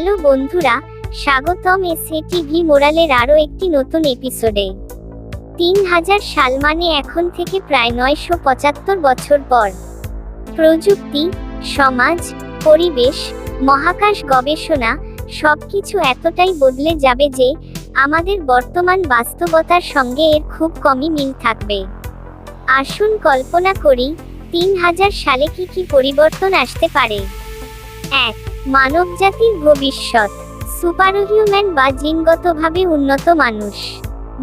Hello বন্ধুরা, স্বাগতম SA TV মোরালের আরও একটি নতুন এপিসোডে। তিন হাজার সাল মানে এখন থেকে প্রায় নয়শো পঁচাত্তর বছর পর। প্রযুক্তি, সমাজ, পরিবেশ, মহাকাশ গবেষণা সবকিছু এতটাই বদলে যাবে যে আমাদের বর্তমান বাস্তবতার সঙ্গে এর খুব কমই মিল থাকবে। আসুন কল্পনা করি, তিন হাজার সালে কি কি পরিবর্তন আসতে পারে? এক মানবজাতির ভবিষ্যৎ। সুপারহিউম্যান বা জিনগতভাবে উন্নত মানুষ।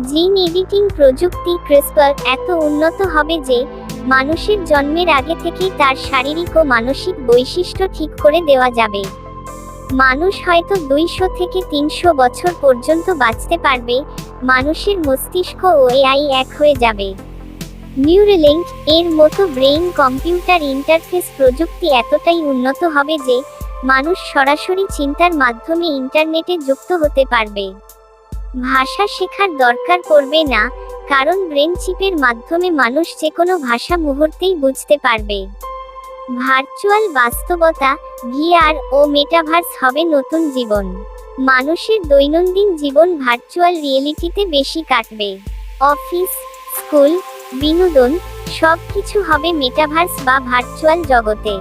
জিন এডিটিং প্রযুক্তি ক্রিসপার এত উন্নত হবে যে, মানুষের জন্মের আগে থেকেই তার শারীরিক ও মানসিক বৈশিষ্ট্য ঠিক করে দেওয়া যাবে। মানুষ হয়তো দুইশো থেকে তিনশো বছর পর্যন্ত বাঁচতে পারবে, মানুষের মস্তিষ্ক ও এআই এক হয়ে যাবে। নিউরোলিঙ্ক এর মতো ব্রেইন কম্পিউটার ইন্টারফেস প্রযুক্তি এতটাই উন্নত হবে যে মানুষ সরাসরি চিন্তার মাধ্যমে ইন্টারনেটে যুক্ত হতে পারবে। ভাষা শেখার দরকার পড়বে না, কারণ ব্রেন চিপের মাধ্যমে মানুষ যে কোনো ভাষা মুহূর্তেই বুঝতে পারবে। ভার্চুয়াল বাস্তবতা, ভিআর ও মেটাভার্স হবে নতুন জীবন। মানুষের দৈনন্দিন জীবন ভার্চুয়াল রিয়েলিটিতে বেশি কাটবে। অফিস, স্কুল, বিনোদন সব কিছু হবে মেটাভার্স বা ভার্চুয়াল জগতে।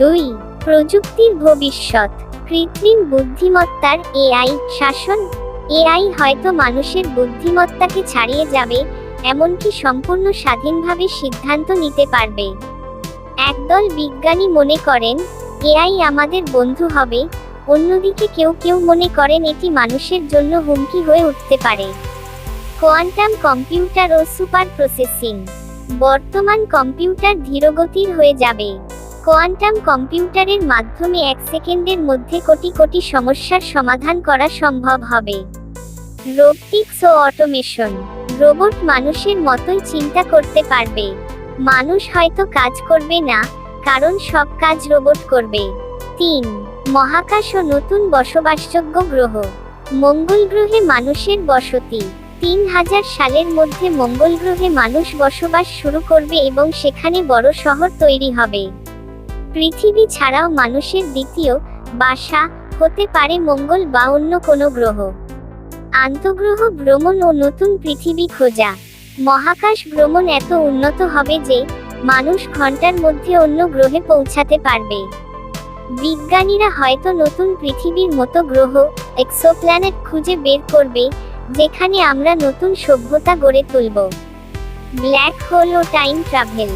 দুই প্রযুক্তির ভবিষ্যৎ, কৃত্রিম বুদ্ধিমত্তার এআই শাসন এআই হয়তো মানুষের বুদ্ধিমত্তাকে ছাড়িয়ে যাবে, এমনকি সম্পূর্ণ স্বাধীনভাবে সিদ্ধান্ত নিতে পারবে। একদল বিজ্ঞানী মনে করেন এআই আমাদের বন্ধু হবে, অন্যদিকে কেউ কেউ মনে করেন এটি মানুষের জন্য হুমকি হয়ে উঠতে পারে। কোয়ান্টাম কম্পিউটার ও সুপার প্রসেসিং, বর্তমান কম্পিউটার ধীরগতির হয়ে যাবে। কোয়ান্টাম কম্পিউটারের মাধ্যমে এক সেকেন্ডের মধ্যে কোটি কোটি সমস্যার সমাধান করা সম্ভব হবে। রোবটিক্স ও অটোমেশন রোবট মানুষের মতোই চিন্তা করতে পারবে। মানুষ হয়তো কাজ করবে না, কারণ সব কাজ রোবট করবে। তিন, মহাকাশ ও নতুন বসবাসযোগ্য গ্রহ। মঙ্গল গ্রহে মানুষের বসতি। তিন হাজার সালের মধ্যে মঙ্গল গ্রহে মানুষ বসবাস শুরু করবে এবং সেখানে বড় শহর তৈরি হবে। পৃথিবী ছাড়াও মানুষের দ্বিতীয় বাসা হতে পারে মঙ্গল বা অন্য কোনো গ্রহ। আন্তঃগ্রহ ভ্রমণ ও নতুন পৃথিবী খোঁজা। মহাকাশ ভ্রমণ এত উন্নত হবে যে মানুষ ঘণ্টার মধ্যে অন্য গ্রহে পৌঁছাতে পারবে। বিজ্ঞানীরা হয়তো নতুন পৃথিবীর মতো গ্রহ, এক্সোপ্ল্যানেট খুঁজে বের করবে, যেখানে আমরা নতুন সভ্যতা গড়ে তুলব। ব্ল্যাক হোল ও টাইম ট্রাভেল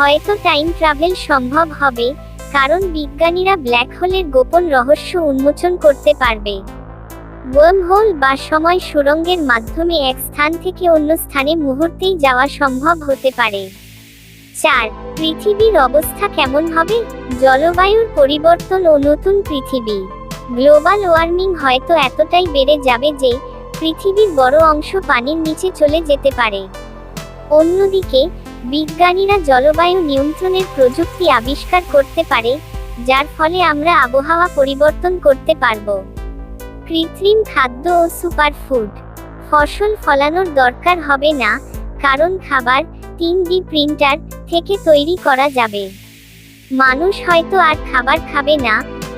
হয়তো টাইম ট্রাভেল সম্ভব হবে, কারণ বিজ্ঞানীরা ব্ল্যাক হোলের গোপন রহস্য উন্মোচন করতে পারবে। ওয়ার্ম হোল বা সময় সুরঙ্গের মাধ্যমে এক স্থান থেকে অন্য স্থানে মুহূর্তেই যাওয়া সম্ভব হতে পারে। চার, পৃথিবীর অবস্থা কেমন হবে? জলবায়ুর পরিবর্তন ও নতুন পৃথিবী। গ্লোবাল ওয়ার্মিং হয়তো এতটাই বেড়ে যাবে যে, পৃথিবীর বড় অংশ পানির নিচে চলে যেতে পারে। অন্যদিকে বিজ্ঞানীরা জলবায়ু নিয়ন্ত্রণের প্রযুক্তি আবিষ্কার করতে পারে, যার ফলে আমরা আবহাওয়া পরিবর্তন করতে পারব। কৃত্রিম খাদ্য ও সুপারফুড। ফসল ফলানোর দরকার হবে না, কারণ খাবার তিন ডি প্রিন্টার থেকে তৈরি করা যাবে। মানুষ হয়তো আর খাবার খাবে না,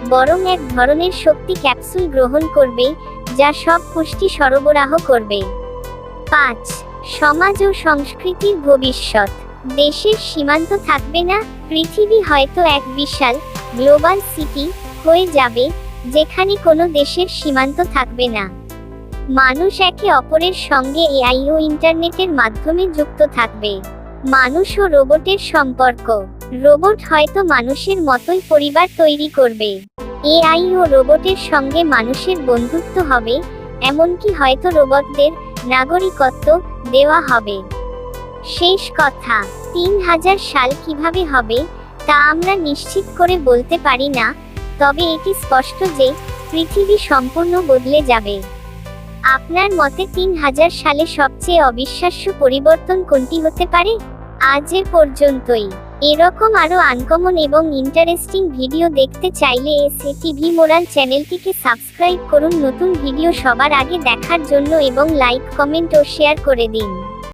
বরং এক ধরনের শক্তি ক্যাপসুল গ্রহণ করবে, যা সব পুষ্টি সরবরাহ করবে। পাঁচ সমাজ ও সংস্কৃতির ভবিষ্যৎ। দেশের সীমান্ত থাকবে না, পৃথিবী হয়তো এক বিশাল, গ্লোবাল সিটি হয়ে যাবে, যেখানে কোনো দেশের সীমান্ত থাকবে না। মানুষ একে অপরের সঙ্গে এআই ও ইন্টারনেটের মাধ্যমে যুক্ত থাকবে। মানুষ ও রোবটের সম্পর্ক। রোবট হয়তো মানুষের মতোই পরিবার তৈরি করবে। এআই ও রোবটের সঙ্গে মানুষের বন্ধুত্ব হবে, এমনকি হয়তো রোবটদের নাগরিকত্ব দেওয়া হবে। শেষ কথা, তিন হাজার সাল কীভাবে হবে তা আমরা নিশ্চিত করে বলতে পারি না, তবে এটি স্পষ্ট যে পৃথিবী সম্পূর্ণ বদলে যাবে। আপনার মতে তিন হাজার সালে সবচেয়ে অবিশ্বাস্য পরিবর্তন কোনটি হতে পারে? আজ এ পর্যন্তই। এরকম আরও আনকমন এবং ইন্টারেস্টিং ভিডিও দেখতে চাইলে এস টিভি মোরাল চ্যানেলটিকে সাবস্ক্রাইব করুন। নতুন ভিডিও সবার আগে দেখার জন্য এবং লাইক কমেন্ট ও শেয়ার করে দিন।